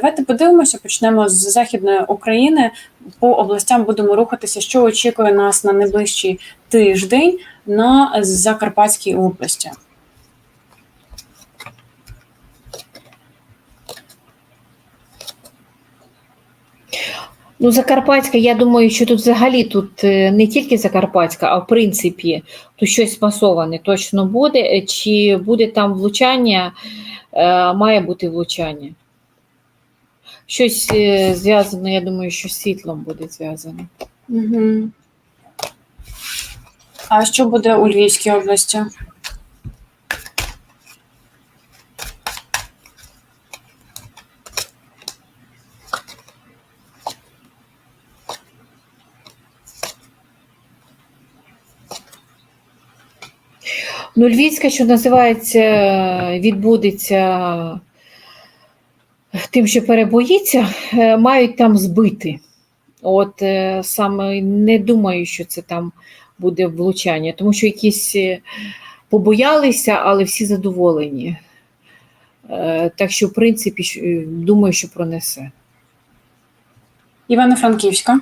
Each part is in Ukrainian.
Давайте подивимося, почнемо з Західної України. По областям будемо рухатися, що очікує нас на найближчий тиждень на Закарпатській області. Ну, Закарпатська, я думаю, що тут взагалі тут е, не тільки Закарпатська, а в принципі тут щось масоване точно буде. Чи буде там влучання, Е, має бути влучання. Щось е, зв'язано, я думаю, що з світлом буде зв'язано. Угу. А що буде у Львівській області? Ну, Львівська, що називається, відбудеться тим, що перебоїться, е, мають там збити. От е, саме не думаю, що це там буде влучання, тому що якісь е, побоялися, але всі задоволені. Так що, в принципі, думаю, що пронесе. Івано-Франківська.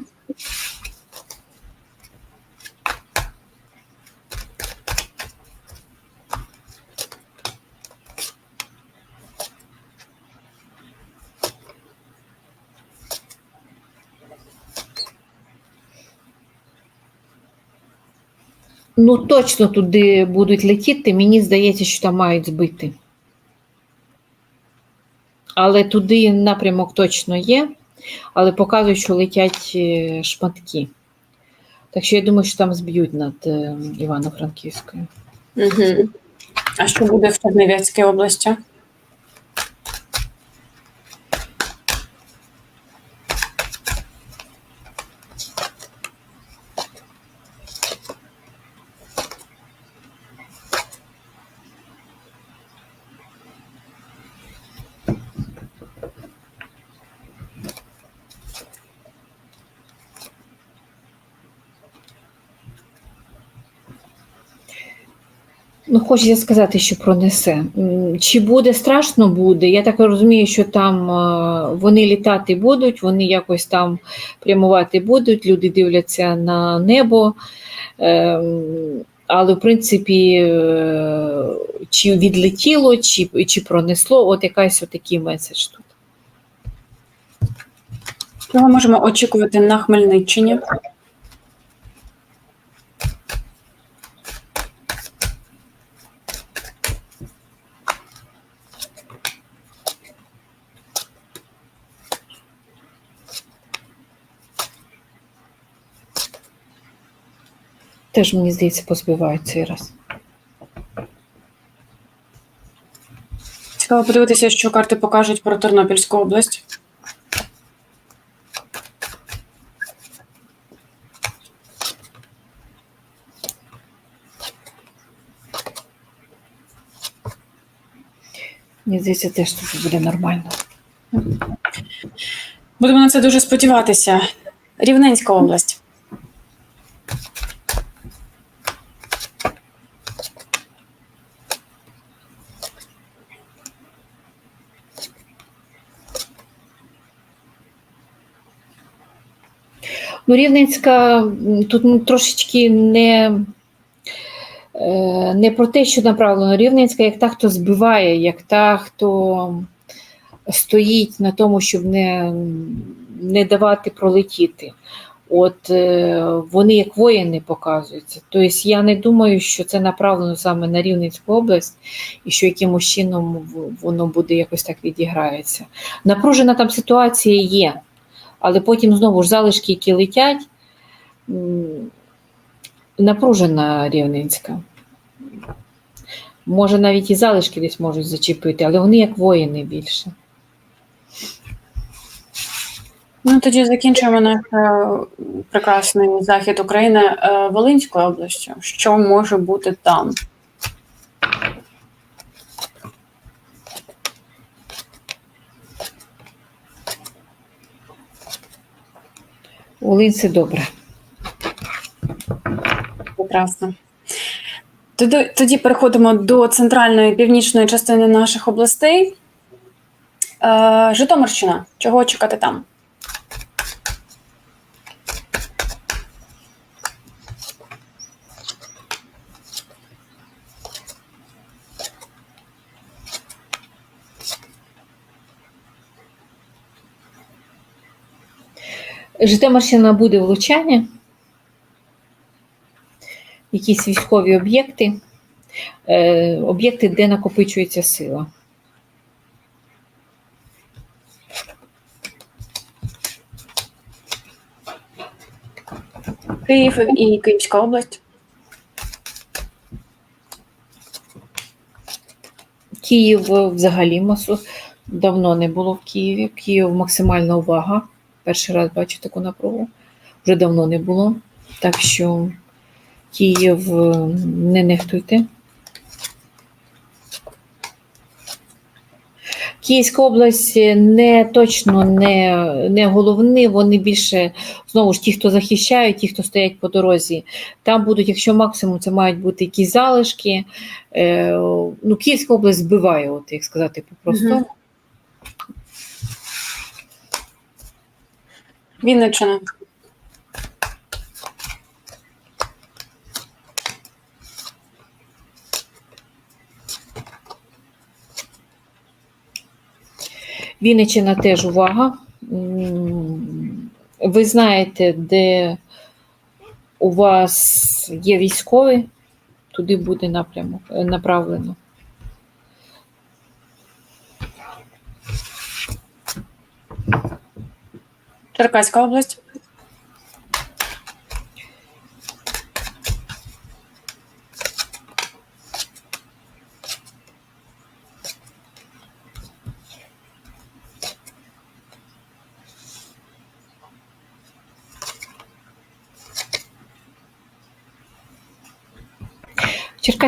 Ну, точно туди будуть летіти, мені здається, що там мають збити. Але туди напрямок точно є, але показують, що летять е, шматки. Так що я думаю, що там зб'ють над е, Івано-Франківською. Угу. А що буде в Чернівецькій області? Ну, хочеться сказати, що пронесе. Чи буде страшно буде? Я так розумію, що там е, вони літати будуть, вони якось там прямувати будуть, люди дивляться на небо. Ем, Але, в принципі, е, чи відлетіло, чи, чи пронесло, от якась отакий меседж тут. Чого можемо очікувати на Хмельниччині? Теж, мені здається, позбивають цей раз. Цікаво подивитися, що карти покажуть про Тернопільську область. Мені здається, теж тут буде нормально. Будемо на це дуже сподіватися. Рівненська область. Ну, Рівненська тут трошечки не, е, не про те, що направлено. Рівненська як та, хто збиває, як та, хто стоїть на тому, щоб не, не давати пролетіти. От е, вони як воїни показуються. Тобто я не думаю, що це направлено саме на Рівненську область і що якимось чином воно буде якось так відіграється. Напружена там ситуація є, але потім знову ж залишки, які летять, напружена Рівненська. Може, навіть і залишки десь можуть зачепити, але вони як воїни більше. Ну тоді закінчуємо наш е, прекрасний захід України е, Волинською областю. Що може бути там? Це добре. Прекрасно. Тоді, тоді переходимо до центральної північної частини наших областей. Е, Житомирщина. Чого чекати там? Житомирщина буде влучання, якісь військові об'єкти, е, об'єкти, де накопичується сила. Київ і Київська область. Київ е, взагалі масу давно не було в Києві. Київ максимальна увага. Перший раз бачу таку напругу. Вже давно не було. Так що Київ е, не нехтуйте. Київська область не точно не, не головні, вони більше знову ж ті, хто захищають, ті, хто стоять по дорозі. Там будуть, якщо максимум, це мають бути якісь залишки. Е, ну, Київська область збиває, от, як сказати по-простому. Вінниччина. Вінниччина теж увага. Ви знаєте, де у вас є військові, туди буде напрямок е, направлено. Черкаська область.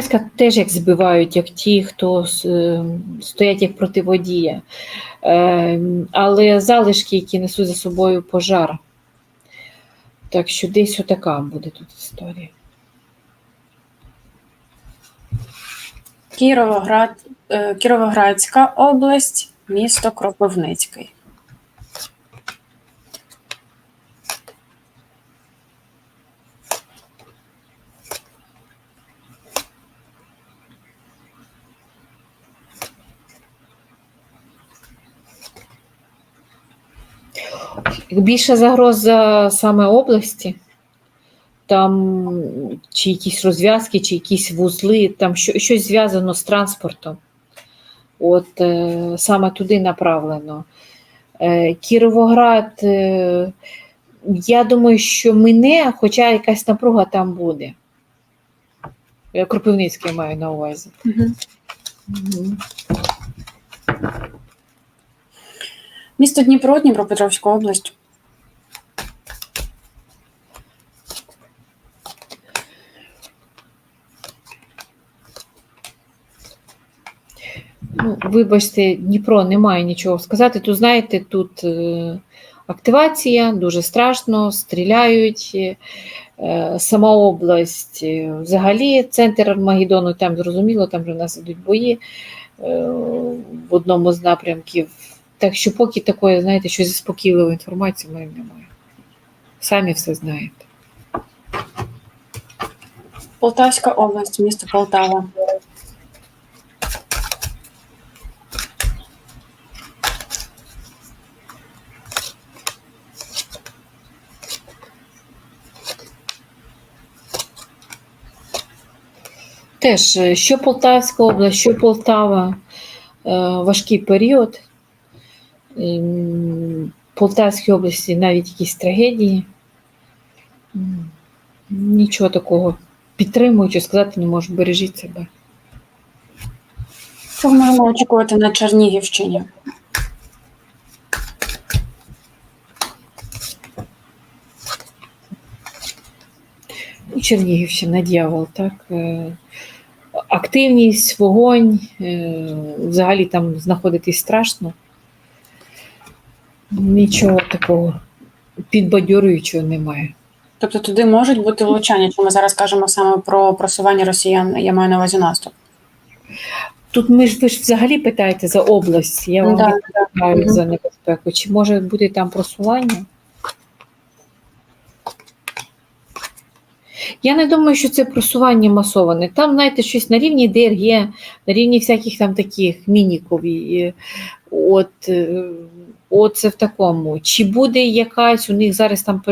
Черкаська теж як збивають, як ті, хто е, стоять як противодія. Е, Але залишки, які несуть за собою пожар. Так що десь отака буде тут історія. Кіровоград, е, Кіровоградська область, місто Кропивницький. Більша загроза саме області, там чи якісь розв'язки, чи якісь вузли, там що, щось зв'язано з транспортом. От е, саме туди направлено. Е, Кіровоград, е, я думаю, що мине, хоча якась напруга там буде. Е, Кропивницький маю на увазі. Мгм. Місто Дніпро, Дніпропетровська область. Ну, вибачте, Дніпро немає нічого сказати. Тут, знаєте, тут е, активація, дуже страшно, стріляють. е, Сама область, е, взагалі, центр Армагеддону, там зрозуміло, там вже в нас ідуть бої в одному з напрямків. Так що поки такої, знаєте, щось заспокійливої інформації в мене немає. Самі все знаєте. Полтавська область, місто Полтава. Теж, е, що Полтавська область, що Полтава, е, важкий період. Ем, В Полтавській області навіть якісь трагедії. Нічого такого підтримуючи, сказати не можу, бережіть себе. Що ми можемо очікувати на Чернігівщині? Чернігівщина, дьявол, так. Активність, вогонь, е, взагалі там знаходитись страшно. Нічого такого підбадьорюючого немає. Тобто туди можуть бути влучання, чи ми зараз кажемо саме про просування росіян, я маю на увазі наступ. Тут ми ж ви ж взагалі питаєте за область. Я вам Да, не питаю Мгм. за небезпеку. Чи може бути там просування? Я не думаю, що це просування масоване. Там, знаєте, щось на рівні ДРГ, на рівні всяких там таких мініків. От, е, от це в такому. Чи буде якась у них зараз там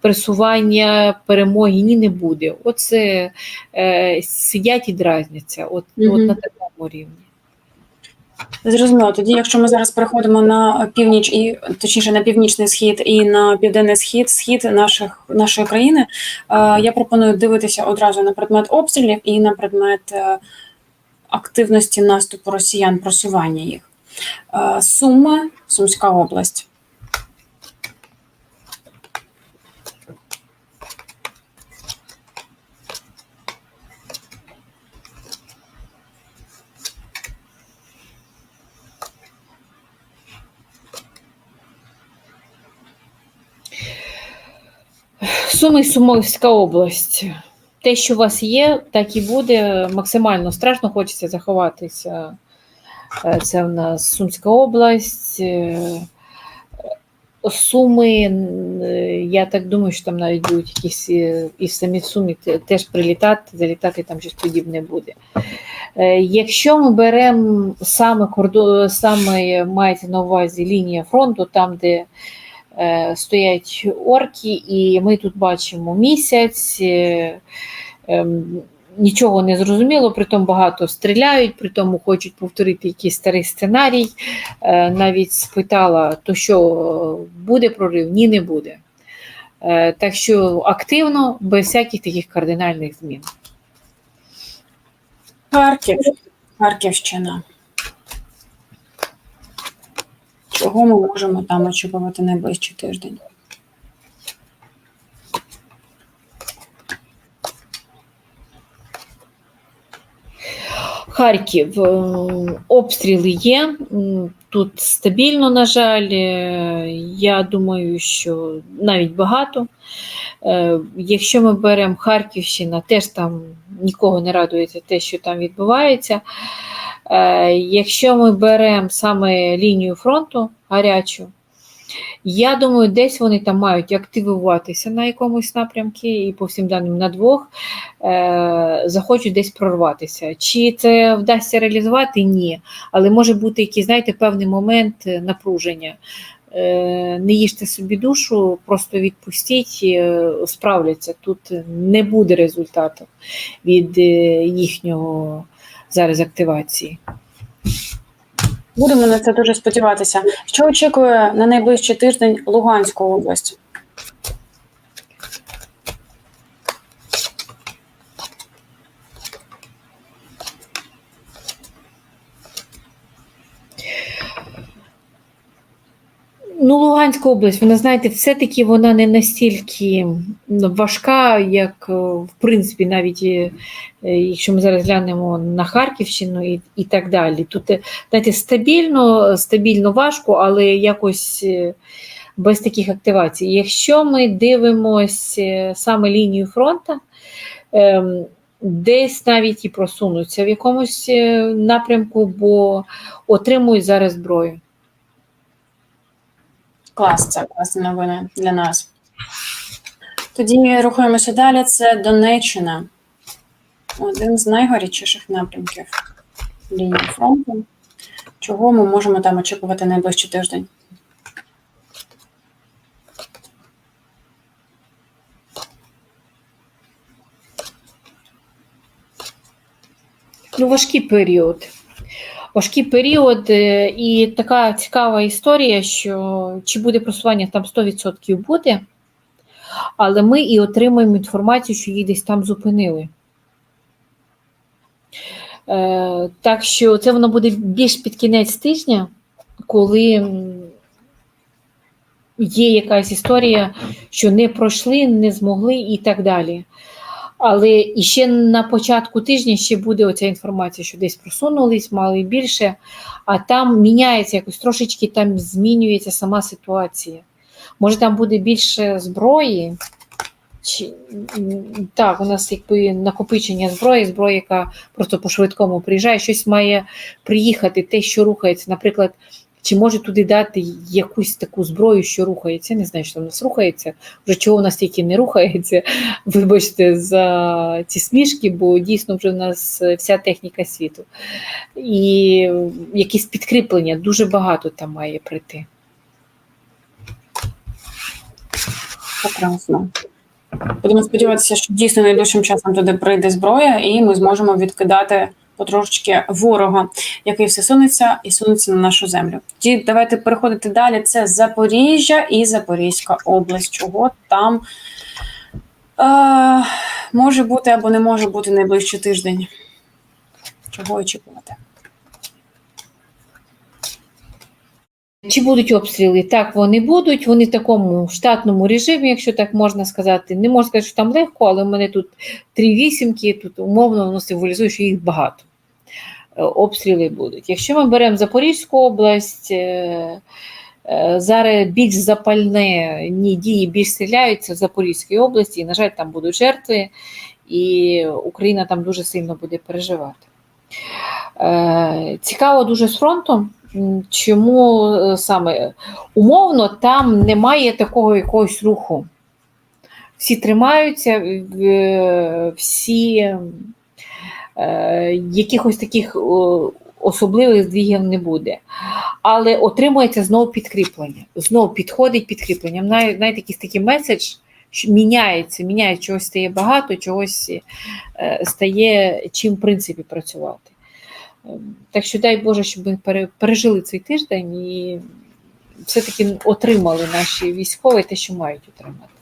пересування перемоги? Ні, не буде. Оце е, сидять і дразняться. От, Мгм. от на такому рівні. Зрозуміло. Тоді, якщо ми зараз переходимо на північ і точніше на північний схід і на південний схід, схід наших нашої країни, е, я пропоную дивитися одразу на предмет обстрілів і на предмет е, активності наступу росіян, просування їх. Е, Суми, Сумська область. Суми Сумовська область. Те, що у вас є, так і буде. Максимально страшно хочеться заховатися. Е, Це в нас Сумська область. Е, Суми, е, я так думаю, що там навіть будуть якісь і самі Сумі теж прилітати, залітати там щось подібне буде. Якщо ми беремо саме кордон, саме мається на увазі лінія фронту, там, де стоять орки, і ми тут бачимо місяць. е, ем, Нічого не зрозуміло, притом багато стріляють, притому хочуть повторити якийсь старий сценарій. Е, Навіть спитала, то що буде прорив? Ні, не буде. Е, Так що активно, без всяких таких кардинальних змін. Харків, Харківщина. Чого ми можемо там очікувати найближчий тиждень? Харків, е, обстріли є. Тут стабільно, на жаль. Е, Я думаю, що навіть багато. Е, Якщо ми беремо Харківщина, теж там нікого не радується те, що там відбувається. Е, Якщо ми беремо саме лінію фронту гарячу, я думаю, десь вони там мають активуватися на якомусь напрямку, і по всім даним на двох е, захочуть десь прорватися. Чи це вдасться реалізувати? Ні. Але може бути якийсь, знаєте, певний момент напруження. Е, Не їжте собі душу, просто відпустіть, е, справляться. Тут не буде результату від е, їхнього зараз активації. Будемо на це дуже сподіватися. Що очікує на найближчий тиждень Луганську область? Ну, Луганська область, вона знаєте, все-таки вона не настільки важка, як е, в принципі, навіть е, е, якщо ми зараз глянемо на Харківщину і, і так далі. Тут знаєте, стабільно, стабільно важко, але якось без таких активацій. Якщо ми дивимося саме лінію фронту, ем, десь навіть і просунуться в якомусь напрямку, бо отримують зараз зброю. Клас, це класні новини для нас. Тоді рухаємося далі. Це Донеччина. Один з найгарячіших напрямків лінії фронту. Чого ми можемо там очікувати найближчий тиждень? Ну, важкий період. Важкий період, е, і така цікава історія, що чи буде просування там 100% буде, але ми і отримуємо інформацію, що їх десь там зупинили. Е, Так що це воно буде більш під кінець тижня, коли є якась історія, що не пройшли, не змогли і так далі. Але і ще на початку тижня ще буде оця інформація, що десь просунулись, мали більше, а там міняється якось трошечки, там змінюється сама ситуація. Може, там буде більше зброї, Чи, так, у нас якби накопичення зброї, зброя, яка просто по-швидкому приїжджає, щось має приїхати, те, що рухається. Наприклад, чи може туди дати якусь таку зброю, що рухається? Не знаю, що в нас рухається. Вже чого в нас тільки не рухається. Вибачте за ці смішки, бо дійсно вже в нас вся техніка світу. І якісь підкріплення дуже багато там має прийти. Прекрасно. Будемо сподіватися, що дійсно найближчим часом туди прийде зброя, і ми зможемо відкидати потрошечки ворога, який все сунеться і сунеться на нашу землю. Тоді давайте переходити далі. Це Запоріжжя і Запорізька область. Чого там е, може бути або не може бути найближчий тиждень? Чого очікувати? Чи будуть обстріли? Так, вони будуть. Вони в такому штатному режимі, якщо так можна сказати. Не можна сказати, що там легко, але в мене тут три вісімки, тут умовно воно символізує, що їх багато. Е, Обстріли будуть. Якщо ми беремо Запорізьку область, е, е, зараз більш запальне ні, дії більш стріляються в Запорізькій області, і, на жаль, там будуть жертви, і Україна там дуже сильно буде переживати. Цікаво дуже з фронтом. Чому саме умовно там немає такого якогось руху? Всі тримаються, всі якихось таких особливих здвігів не буде. Але отримується знову підкріплення. Знову підходить підкріплення. Навіть, якийсь такий меседж, міняється, міняється, чогось стає багато, чогось е, стає чим в принципі працювати. Ем, Так що дай Боже, щоб ми пережили цей тиждень і все-таки отримали наші військові те, що мають отримати.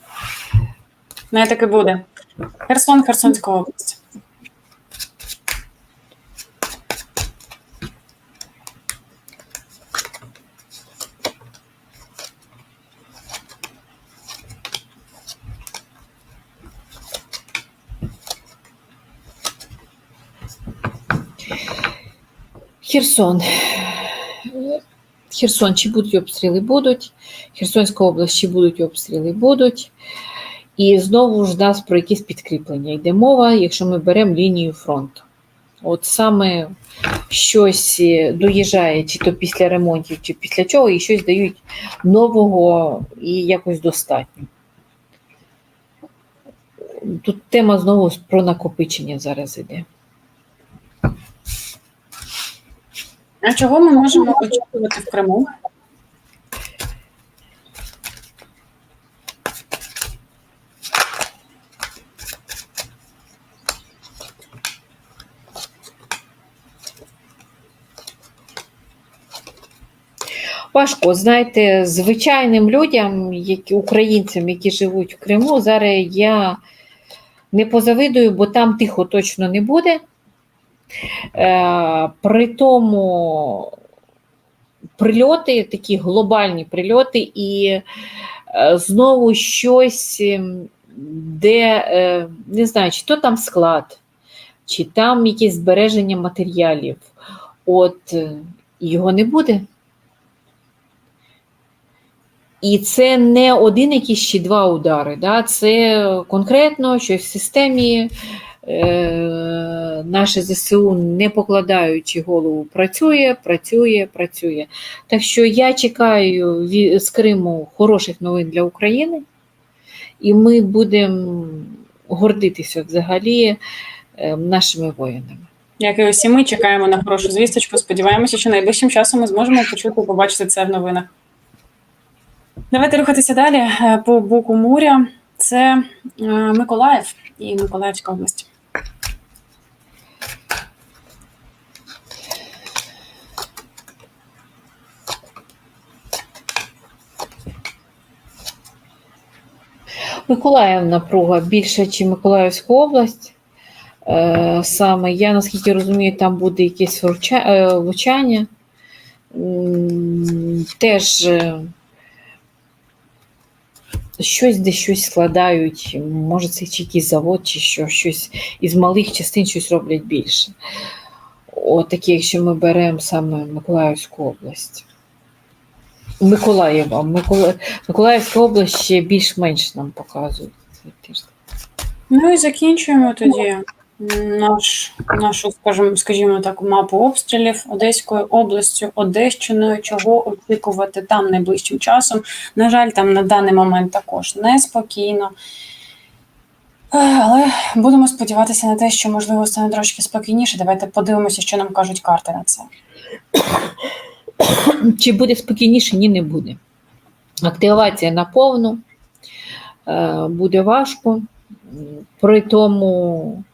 Не так і буде. Херсон, Херсонська область. Херсон. Херсон, чи будуть обстріли? Будуть. Херсонська область, чи будуть обстріли? Будуть. І знову ж нас про якісь підкріплення йде мова, якщо ми беремо лінію фронту. От саме щось е, доїжджає, чи то після ремонтів, чи після чого, і щось дають нового і якось достатньо. Тут тема знову про накопичення зараз іде. А чого ми можемо очікувати в Криму? Важко, знаєте, звичайним людям, які, українцям, які живуть в Криму, зараз я не позавидую, бо там тихо точно не буде. Е, при тому прильоти, такі глобальні прильоти, і е, знову щось, ем, де е, не знаю, чи то там склад, чи там якесь збереження матеріалів. От його не буде. І це не один якийсь чи два удари. Да? Це конкретно щось в системі. Наше ЗСУ, не покладаючи голову, працює, працює, працює. Так що я чекаю з Криму хороших новин для України, і ми будемо гордитися взагалі е, нашими воїнами. Як і усі ми чекаємо на хорошу звісточку. Сподіваємося, що найближчим часом ми зможемо почути побачити це в новинах. Давайте рухатися далі е, по боку моря. Це е, Миколаїв і Миколаївська область. Миколаїв напруга більше, ніж Миколаївська область. Е, Саме я наскільки розумію, там буде якесь вруча- е, влучання. Теж е, щось де щось складають, може це чи якийсь завод, чи що, щось із малих частин щось роблять більше. От такі, якщо ми беремо саме Миколаївську область. Миколаєва. Микола... Миколаївська область ще більш-менш нам тиждень. Ну і закінчуємо тоді наш, нашу, скажімо, скажімо так, мапу обстрілів Одеською областю, Одещиною, чого очікувати там найближчим часом. На жаль, там на даний момент також неспокійно. Е, Але будемо сподіватися на те, що можливо стане трошки спокійніше. Давайте подивимося, що нам кажуть карти на це. Чи буде спокійніше? Ні, не буде. Активація на повну, е, буде важко. При тому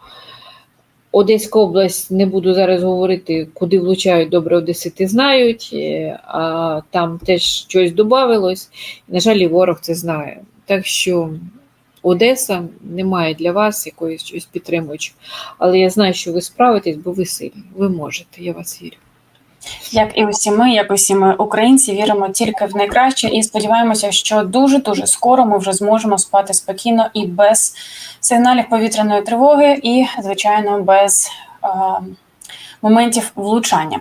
Одеська область, не буду зараз говорити, куди влучають добре одесити знають, е, а там теж щось додавилось. На жаль, і ворог це знає. Так що Одеса не має для вас якоїсь щось підтримуючого. Але я знаю, що ви справитесь, бо ви сильні. Ви можете, я вас вірю. Як і усі ми, як усі ми українці, віримо тільки в найкраще і сподіваємося, що дуже дуже скоро ми вже зможемо спати спокійно і без сигналів повітряної тривоги, і звичайно без е, моментів влучання.